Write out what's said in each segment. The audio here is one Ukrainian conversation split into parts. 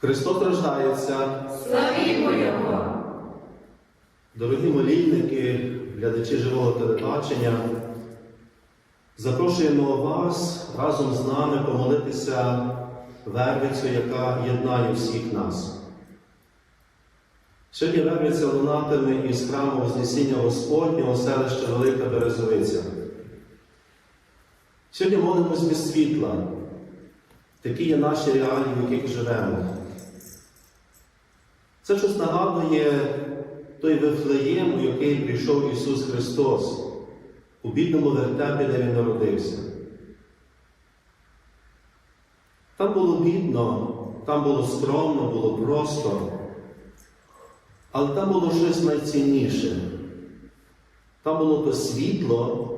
Христос рождається. Славімо Його! Дорогі молільники, глядачі живого телебачення, запрошуємо вас разом з нами помолитися Вервицю, яка єднає всіх нас. Сьогодні Вервиця лунатиме із храму Вознесіння Господнього селища Велика Березовиця. Сьогодні молимось без світла. Такі є наші реалії, в яких живемо. Це щось нагадує той Вифлеєм, у який прийшов Ісус Христос, у бідному вертепі, де Він народився. Там було бідно, там було скромно, було просто, але там було щось найцінніше. Там було то світло,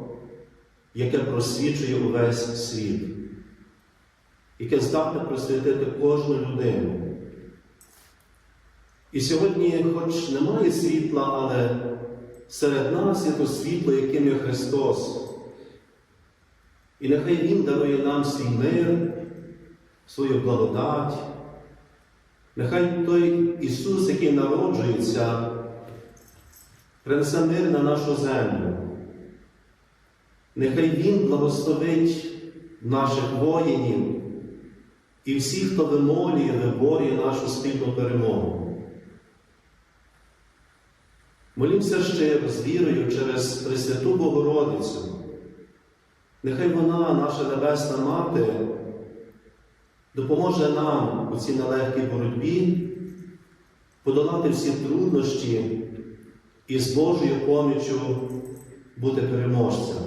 яке просвічує увесь світ, яке здатне просвітити кожну людину. І сьогодні, хоч немає світла, але серед нас є то світло, яким є Христос. І нехай Він дарує нам свій мир, свою благодать. Нехай той Ісус, який народжується, принесе мир на нашу землю. Нехай Він благословить наших воїнів і всіх, хто вимолює, виборює нашу спільну перемогу. Молімося щиро з вірою через Пресвяту Богородицю. Нехай вона, наша Небесна Мати, допоможе нам у цій нелегкій боротьбі подолати всі труднощі і з Божою поміччю бути переможцем.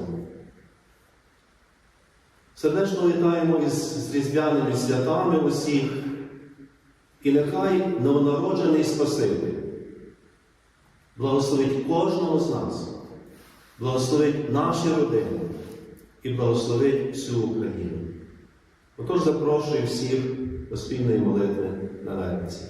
Сердечно вітаємо із різдвяними святами усіх, і нехай новонароджений Спаситель благословить кожного з нас, благословить наші родини і благословить всю Україну. Отож запрошую всіх до спільної молитви на Верниці.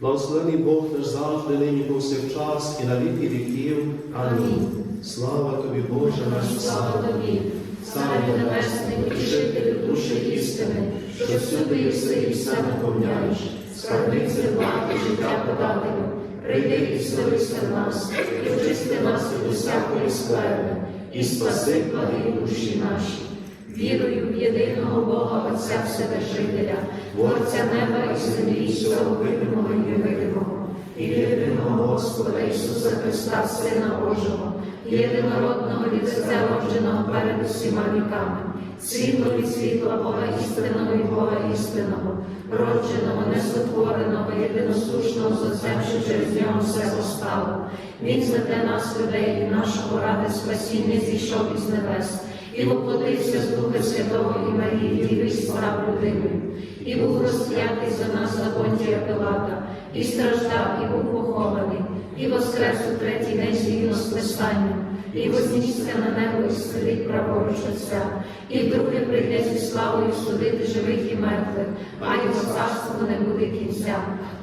Благословений Бог наш завжди, нині повсякчас і на віки віків. Амінь. Слава тобі, Боже наш Слава тобі, Царю Небесний, утішителю душі істини, що всюди єси і все наповняєш, скарбниці влади, життя подателю, прийди і вселися в нас, і очисти нас від усякої скверни, і спаси благі душі наші. Вірую в єдиного Бога Отця Вседержителя, Творця неба і землі, всього видимого і невидимого, і єдиного Господа Ісуса Христа, Сина Божого, єдинородного від Отця родженого перед усіма віками, світло світла Бога істинного і Бога істинного, родженого, несотвореного, єдиносушного з Отцем, що через нього все постало. Він для нас людей і нашого ради спасіння зійшов із небес і воплотився з Духа Святого і Марії, і став людиною, і був розп'ятий за нас на понтія Пилата, і страждав, і був похований, і воскрес у третій день згідно з Писанням, і вознісся на небо і сидить праворуч Отця, і вдруге прийде зі славою судити живих і мертвих, а його царство не буде кінця,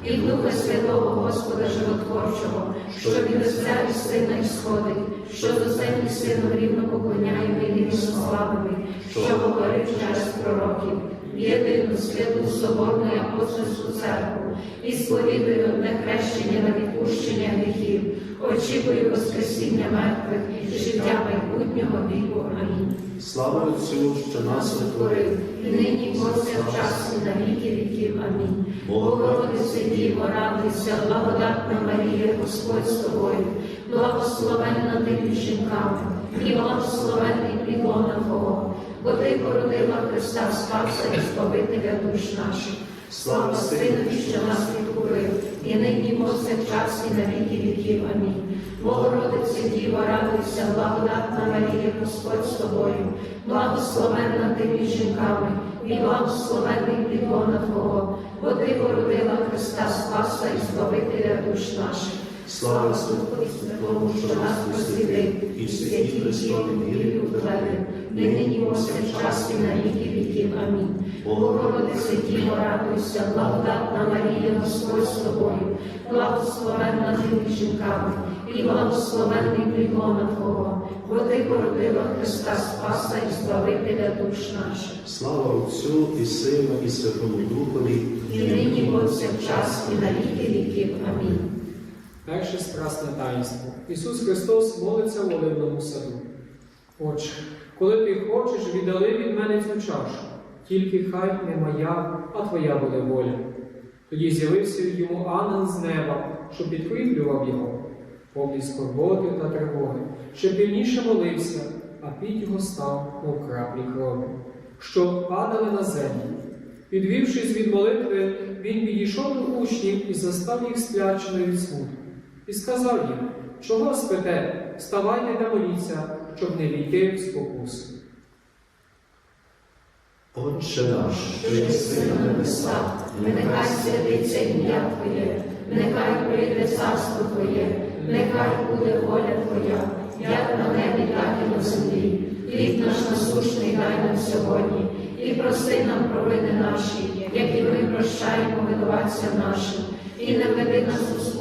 і Духа Святого Господа Животворчого, що від Отця і Сина і сходить, що до землі сину рівно поклоняємо і рівно славимо, що говорив через пророків. Єдину святу соборну і апостольську церкву і сповідую одне хрещення на відпущення гріхів, очікую Воскресіння мертвих і життя майбутнього віку. Амінь. Слава Отцю, що нас Сотворив, і нині повсякчас і на віки віків. Амінь. Богородице Діво, радуйся, благодатна Марія, Господь з тобою, благословенна ти між жінками, і благословенний плідлона Твого, бо ти породила Христа Спаса і Збавителя душ наших. Слава Синові, що нас відкупив, і нині повсякчас і на віки віків. Амінь. Богородиця Діво, радуйся, благодатна Марія, Господь з тобою, благословенна ти між жінками, і благословенний плідлона Твого, бо ти породила Христа Спаса і Збавителя душ наших. Слава Слава Святому, що нас просвітив, і святі Христові вірю в Тебе, нині повсякчас і на віки віків. Амінь. Богородице Діво, радуйся, благодатна Марія, Господь з тобою, благословенна ти жінками, і благословенний плід лона Твого, бо Ти породила Христа Спаса і Збавителя душ наших. Слава Отцю і Сину, і Святому Духові, І нині повсякчас, і на віки віків. Амінь. Перше страсне таїнство. Ісус Христос молиться в оливному саду. Отче, коли ти хочеш, віддали від мене цю чашу, тільки хай не моя, а твоя буде воля. Тоді з'явився йому ангел з неба, що підкріплював його, повний скорботи та тривоги, ще пильніше молився, а під його став, мов краплі крові, що падали на землю. Підвівшись від молитви, він підійшов до учнів і застав їх спляченою від смутку. І сказав їм, чого спите, вставайте та моліться, щоб не війти в спокусу. Отче наш, що єси на небесах, нехай святиться ім'я Твоє, нехай прийде царство Твоє, нехай буде воля Твоя, як на небі, так і на землі. Хліб наш насущний дай нам сьогодні, і прости нам провини наші, як і ми прощаємо винуватцям нашим. І не веди нас у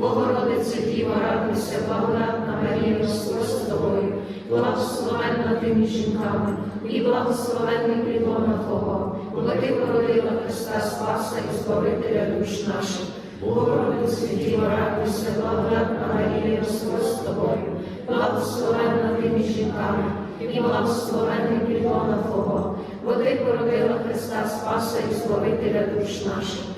Богородице Діво, радуйся, благодатна Марія, Господь з тобою, благословенна ти між жінками, і благословенний плід лона Твого, бо ти породила Христа Спаса і Збавителя душ наших. Богородице Діво, радуйся, благодатна Марія, Господь з тобою, благословенна ти між жінками, і благословенний плід лона Твого, бо ти породила Христа Спаса і Збавителя душ наших.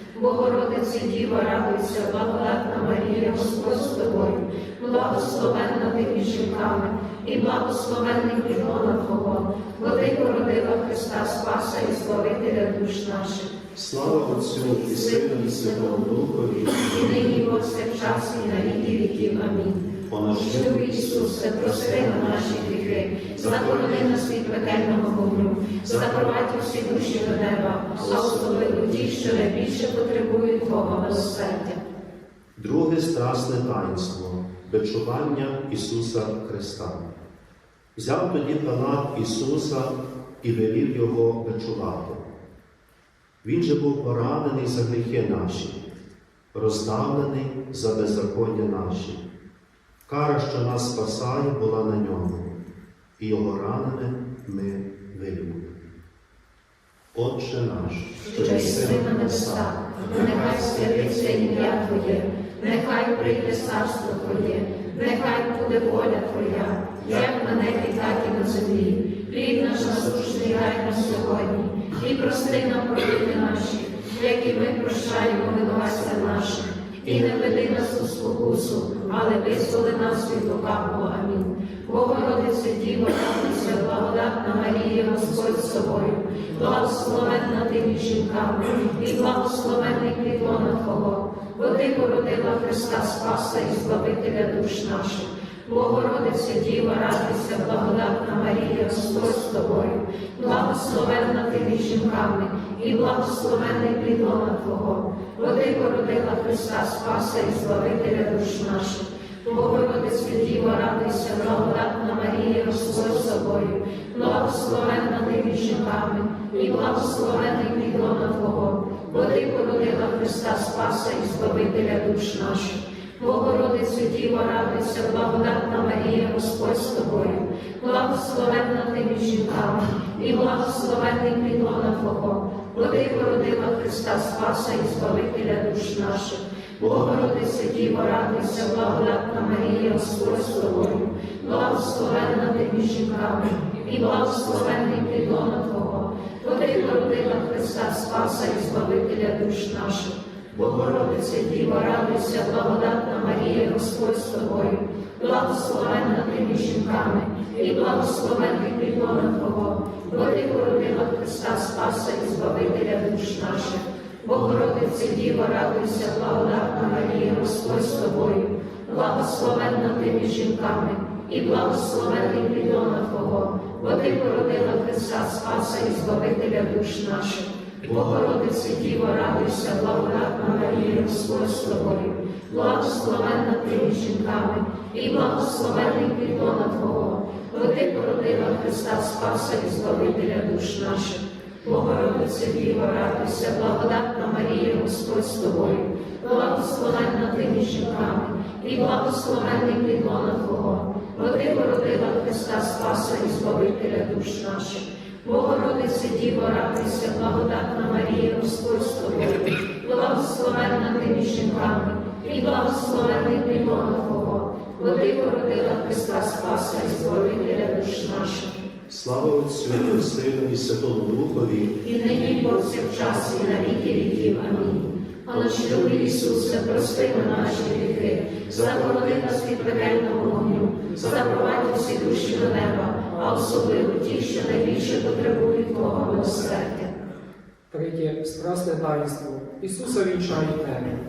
Богородице Діва, радуйся, благодатна Марія, Господь з тобою, благословенна ти між жінками, і благословенний лона Твого, бо ти породила Христа Спаса і Збавителя душ наших. слава Отцю і Сину, і Святому Духові, І нині і повсякчас, і на віки віків. Амінь. По наш Любий Ісусе, прости нам наші гріхи, захорони нас від пекельного вогню, запровадь усі душі до неба, а особливо ті, що найбільше потребують Твого милосердя. Друге страсне таїнство бичування Ісуса Христа. Взяв тоді Пилат Ісуса і велів Його бичувати. Він же був поранений за гріхи наші, роздавлений за беззаконня наші. Кара, що нас спасає, була на ньому, і його ранами ми вилюбили. Отче наш, що єси на небесах, нехай святиться ім'я Твоє, нехай прийде царство Твоє, нехай буде воля Твоя, як на небі, так і на землі. Хліб наш насущний дай нам сьогодні, і прости нам провини наші, як і ми прощаємо винуватцям нашим. І не веди нас у спокусу, але визволи нас від лукавого. Амінь. Богородице Діво, радуйся, благодатна Марія, Господь з собою, благословенна ти між жінками, і благословенний плід на Твого, бо ти породила Христа Спаса і Збавителя душ наших. Богородиця Діва, радуйся, благодатна Марія, Господь з тобою, благословенна ти між жінками, і благословенний плідлона Твого, бо ти породила Христа Спаса і Збавителя душ наших. Богородиця Діва, радуйся, благодатна Марія, Господь з тобою, благословенна ти між жінками, і благословенний плідлона Твого, бо ти породила Христа Спаса і Збавителя душ наших. Богородицю Діва, радуйся, благодатна Марія, Господь з тобою, благословенна ти між жінками, і благословенний плідлона Твого, бо ти породила Христа Спаса і Збавителя душ наших. Богородиця Діва, радуйся, благодатна Марія, Господь з тобою, благословенна ти між жінками, і благословенний плідлона Твого, бо ти породила Христа Спаса і Збавителя душ наших. Богородиця Діва, радуйся, благодатна Марія, Господь з тобою, благословенна ти між жінками, і благословенний плідлона Твого, бо ти породила Христа Спаса і Збавителя душ наших. Богородиця Діва, радуйся, благодатна Марія, Господь з тобою, благословенна ти між жінками, і благословенний плідлона Твого, бо ти породила Христа Спаса і Збавителя душ наших. Богородице Діво, радуйся, благодатна Марія, Господь з тобою, благословенна ти між жінками, і благословенний плідлона Твого, бо ти породила Христа Спаса і Збавителя душ наших. Богородице Діво, радуйся, благодатна Марія, Господь з тобою, благословенна ти між жінками, і благословенний плідлона Твого, бо ти породила Христа Спаса і Збавителя душ наших. Богородице Діво, радуйся, благодатна Марія, Господь з тобою, благословенна ти між жінками, і благословенний плідлона Твого, бо ти породила Христа Спаса і Збавителя душ наших. Слава Отцю і Сину і Святому Духові, і нині повсякчас і на віки віків. Амінь. Але ж любий Ісусе, прости нам наші гріхи, заборони нас від пекельного вогню, запровадь усі душі до неба, а особливо ті, що найбільше потребують Твого милосердя. Третє страсне таїнство. Ісуса вінчають тебе.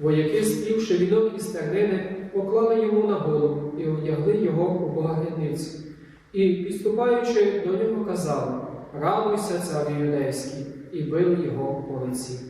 Вояки, співши вінок із тернини, поклали йому на голову і одягли його у благодницю. І, підступаючи до нього, казали Радуйся, царю юдейський, і били його по лиці.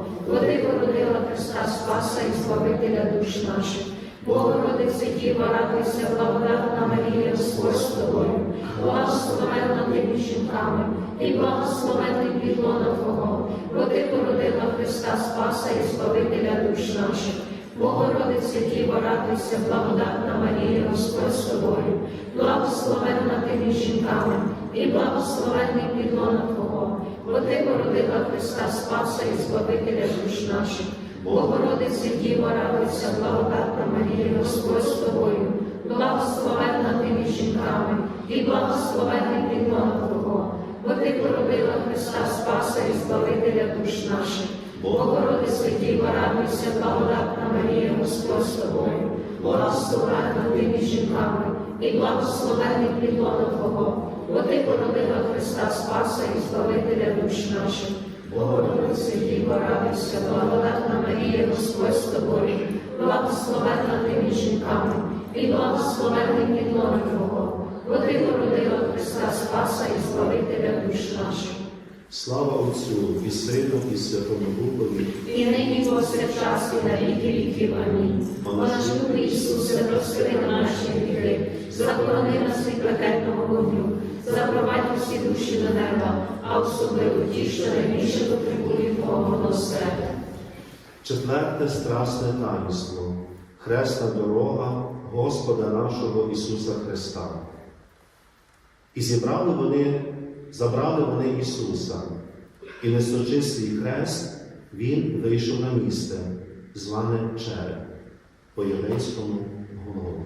бо ти породила Христа Спаса і Збавителя душ наших. Богородице Діво, радуйся, благодатна Марія, Господь з тобою, благословенна ти між жінками, і благословенний плідлона Твого, бо ти породила Христа Спаса і Збавителя душ наших. Богородице Діво, радуйся, благодатна Марія, Господь з тобою, благословенна ти між жінками, і благословенний плідлона Твого, бо ти породила Христа Спаса і Збавителя душ наших. Богородице Діво, радуйся, благодатна Марія, Господь з тобою, благословенна ти між жінками, і благословенний плідлона Твого, бо ти породила Христа Спаса і Збавителя душ наших. Богородице Діво, радуйся, благодатна Марія, Господь з тобою, благословенна ти між жінками, і благословений плідлона Твого, бо Ти породила Христа Спаса і Збавителя душ наших. Богородице, Діво, радуйся, благодатна Марія, Господь з тобою, благословенна ти між жінками, і благословений плідлона Твого, бо Ти породила Христа Спаса і Збавителя душ наших. Слава Отцю і Сину, і Святому Духові, І нині повсякчас і на віки віків. Амінь. О наш любий Ісусе, прости нам наші гріхи, заборони нас від пекельного вогню, запровадь усі душі до неба, а особливо ті, що найбільше потребують Твого милосердя. четверте страсне таїнство, хресна дорога Господа нашого Ісуса Христа. І зібрали вони, забрали вони Ісуса, і несучи свій хрест, Він вийшов на місце, зване Череп, по єврейському голову.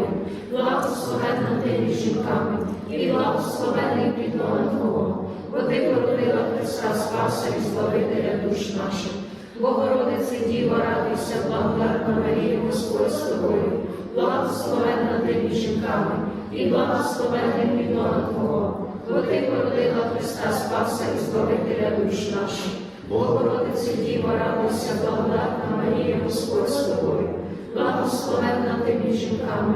благословенна ти між жінками, і благословений підлона Твого, бо ти породила Христа Спаса і Збавителя душ наших. Богородице, Діво, радуйся, благодатна Марія, Господь з тобою, благословенна ти між жінками, і благословений підлона Твого, бо ти породила Христа Спаса і Збавителя душ наших. Богородице, Діво, радуйся, благодатна Марія, Господь з тобою, благословенна ти між жінками,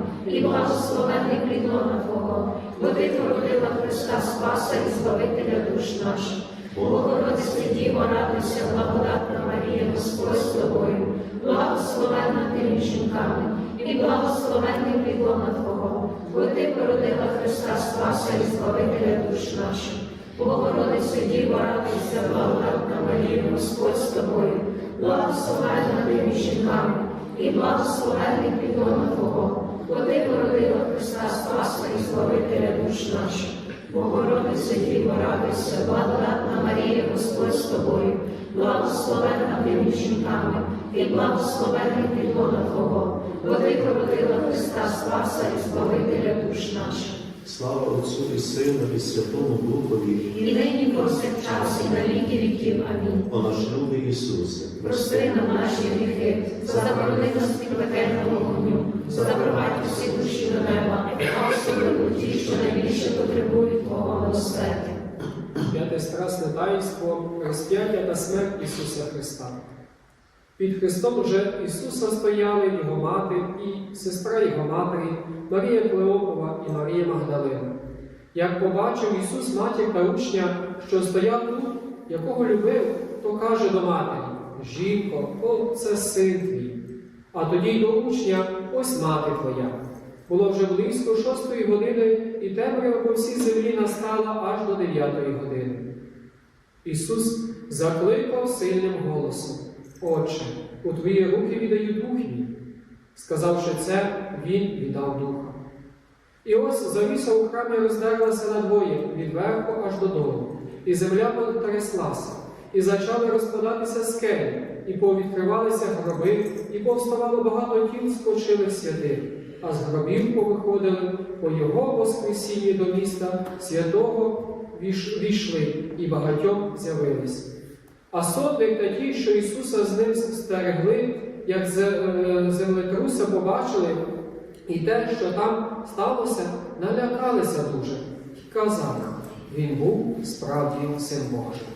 і благословенний плідлона Твого, бо ти породила Христа Спаса і Збавителя душ наших. Богородице, Діво, радуйся, благодатна Марія, Господь з тобою, благословенна ти між жінками, і благословенний плідлона Твого, бо ти породила Христа Спаса і Збавителя душ наших. Богородице, Діво, радуйся, благодатна Марія, Господь з тобою, благословенна ти між жінками, і благословенний підлона Твого, бо ти породила Христа Спаса і Збавителя душ наших. Богородице, Діво, радуйся, благодатна Марія, Господь з тобою, благословенна ти між жінками, і благословенний підлона Твого, бо породила Христа Спаса і Збавителя душ наших. Слава Отцю і Сину, і Святому Духові, І нині повсякчас, і на віки віків. Амінь. о наш любий Ісусе, Прости нам наші гріхи, заборони нас від пекельного вогню, запровадь усі душі до неба, а особливо ті, що найбільше потребують Твого милосердя. П'яте страсне таїнство розп'яття та смерть Ісуса Христа. Під Христом уже Ісуса стояли Його мати і сестра Його матері, Марія Клеопова і Марія Магдалина. Як побачив Ісус матір та учня, що стояв тут, якого любив, то каже до матері: Жінко, о, це син твій. А тоді й до учня, ось мати твоя. Було вже близько шостої години, і темрява по всій землі настала аж до дев'ятої години. Ісус закликав сильним голосом: Отче, у твої руки віддаю дух мій. Сказавши це, Він віддав духа. І ось завіса у храмі роздерлася надвоє від верху аж додолу, і земля потряслася, і почали розпадатися скелі, і повідкривалися гроби, і повставало багато тіл спочилих святих, а з гробів повиходили по його воскресінні до міста святого війшли, і багатьом з'явились. А сотник та ті, що Ісуса з ним стерегли, як е, землетруса побачили, і те, що там сталося, налякалися дуже і казали, він був справді син Божий.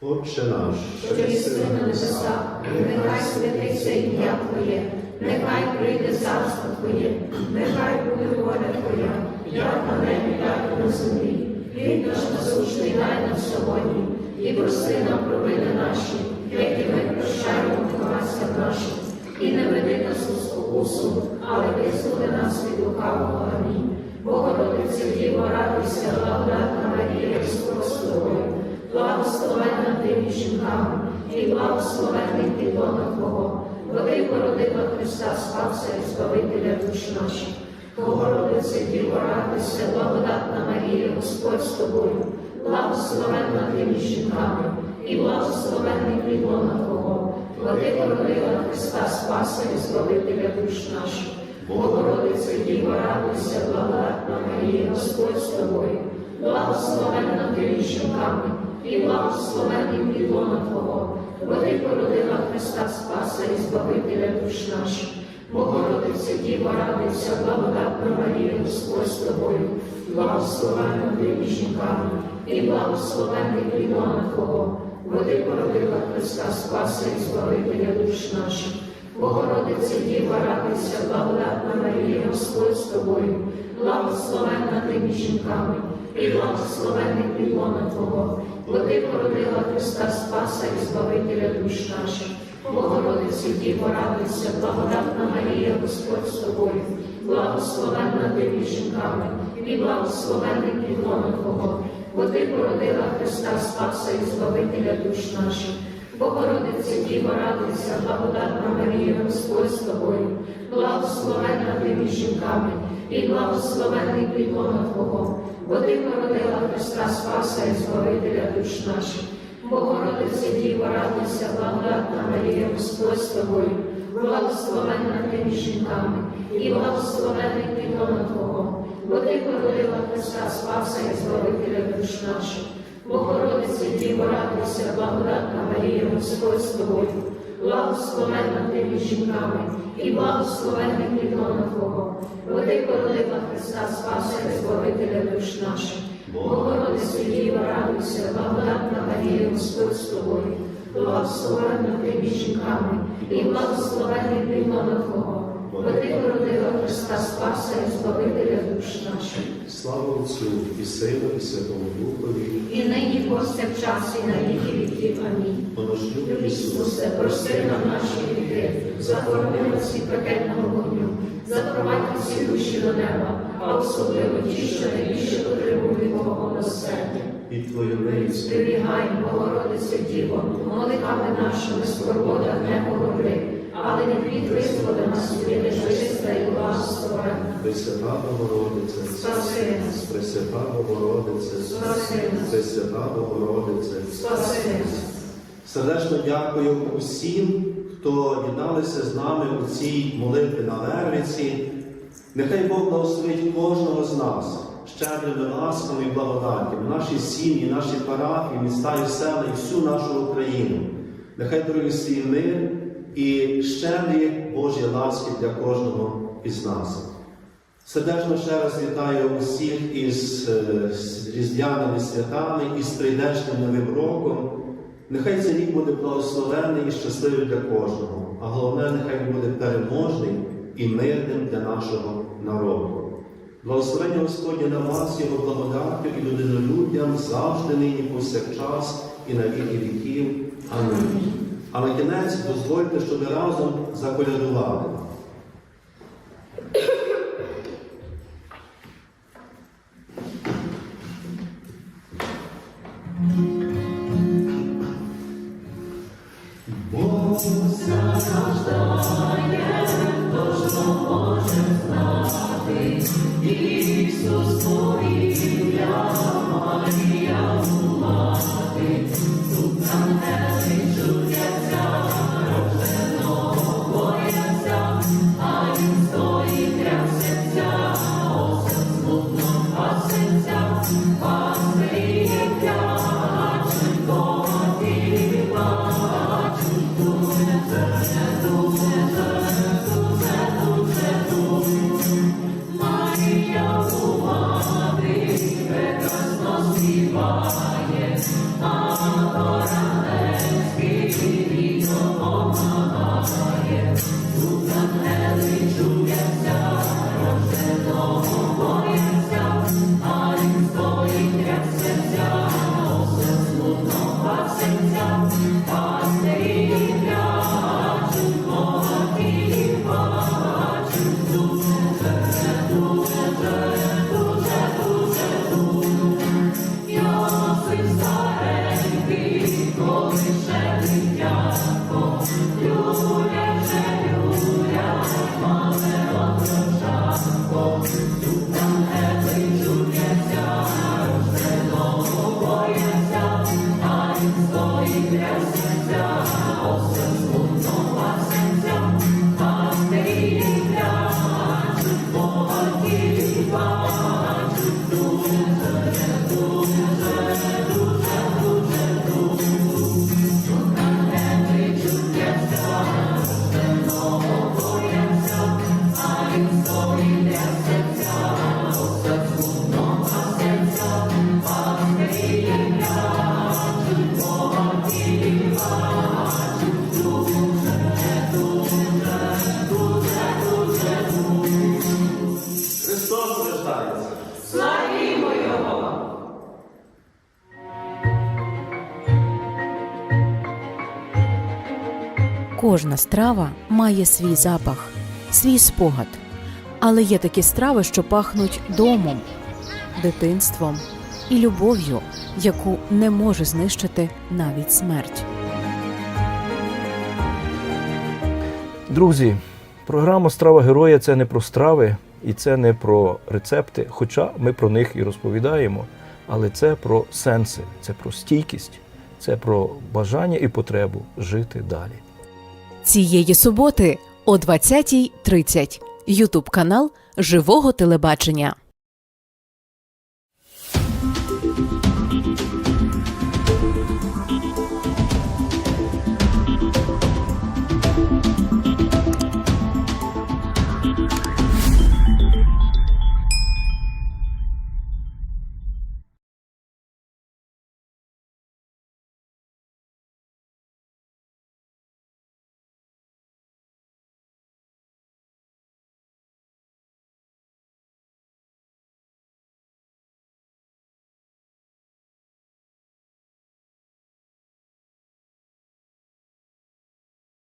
Отче наш, що єси на небесах, нехай святиться ім'я Твоє, нехай прийде царство Твоє, нехай буде воля Твоя, як на небі, так і на землі. Хліб наш насущний дай нам сьогодні, і прости нам провини наші, як і ми прощаємо винуватцям нашим. І не веди нас у спокусу, але визволи нас від лукавого. Амінь. Богородиця Діво, радуйся, благодатна Марія, Господь з тобою. Благословенна ти між жінками, і благословенний підлона Твого, бо ти породила Христа Спаса і Збавителя душ наших. Богородице Діво, радуйся, благодатна Марія, Господь з тобою, благословенна ти між жінками, і благословенний підлона Твого, ти породила Христа Спаса і Збавителя душ наших. Богородице Діво, радуйся, благодатна Марія, Господь з тобою, благословенна ти між жінками, і благословенний підлона Твого, бо ти породила Христа Спаса і Збавителя душ наших. Богородице Діво, радуйся, благодатна Марія, Господь з тобою, благословенна ти жінками, і благословенний підлона Твого, бо ти породила Христа Спаса і Збавителя душ наших. Богородице Діва, радуйся, благодатна Марія, Господь з тобою, благословенна ти жінками, і благословенний підлона Твого, бо ти породила Христа Спаса і Збавителя душ наших. Богородице Діво, радуйся, благодатна Марія, Господь з тобою, благословенна ти між жінками, і благословенний підлона Твого, бо ти породила Христа Спаса і Збавителя душ наших. Богородице Діво, радуйся, благодатна Марія, Господь з тобою, благословенна ти між жінками, і благословенний підлона Твого, бо ти породила Христа Спаса і Збавителя душ наших. Богородице Діво, радуйся, благодатна Марія, Господь з тобою, благословенна ти між жінками, і благословенний підлона Твого, бо ти породила Христа Спаса і Збавителя душ наших. Богородице Діво, радуйся, благодатна Марія, Господь з тобою, благословенна ти між жінками, і благословенний плідона Твого, бо ти породила Христа Спаса і Збавителя душ наших. Богородице Діво, радуйся, благодатна Марія, Господь з тобою, благословенна ти між жінками, і благословенний плідона Твого, бо ти породила Христа Спаса і Збавителя душ наших. слава Отцю і Сину, і Святому Духові, І нині повсякчас, і на віки віків. Амінь. поношню Ісусе, прости нам наші гріхи, захорони нас від пекельного вогню, запровадь усі душі до неба, а особливо ті, що найбільше потребують Твого милосердя. і Твою милість, Зберігай, Богородице Діво, молитвами нашими скорботах не говори, але не від визволи нас від нечиста і благословенна. Пресвята Богородице, Спаси нас, Пресвята Богородице, спаси нас, Пресвята Богородице. спаси нас. Сердечно дякую усім, хто єдналися з нами у цій молитві на Вервиці. Нехай Бог благословить кожного з нас щедрими ласками і благодаттями, наші сім'ї, наші парафії, міста і села і всю нашу Україну. Нехай дарує свій мир і щедрі Божі ласки для кожного із нас. Сердечно ще раз вітаю усіх із е, різдвяними святами і з прийдешнім новим роком. Нехай цей рік буде благословенний і щасливий для кожного, а головне, нехай він буде переможний і мирним для нашого народу. Благословення Господнє на вас, Його благодаттю і людинолюдям завжди нині повсякчас і на віки віків. Амінь. А на кінець дозвольте, щоб ми разом заколядували. Спаси страва має свій запах, свій спогад. Але є такі страви, що пахнуть домом, дитинством і любов'ю, яку не може знищити навіть смерть. Друзі, програма Страва героя це не про страви і це не про рецепти, хоча ми про них і розповідаємо, але це про сенси, це про стійкість, це про бажання і потребу жити далі. Цієї суботи о 20.30 Ютуб канал Живого телебачення.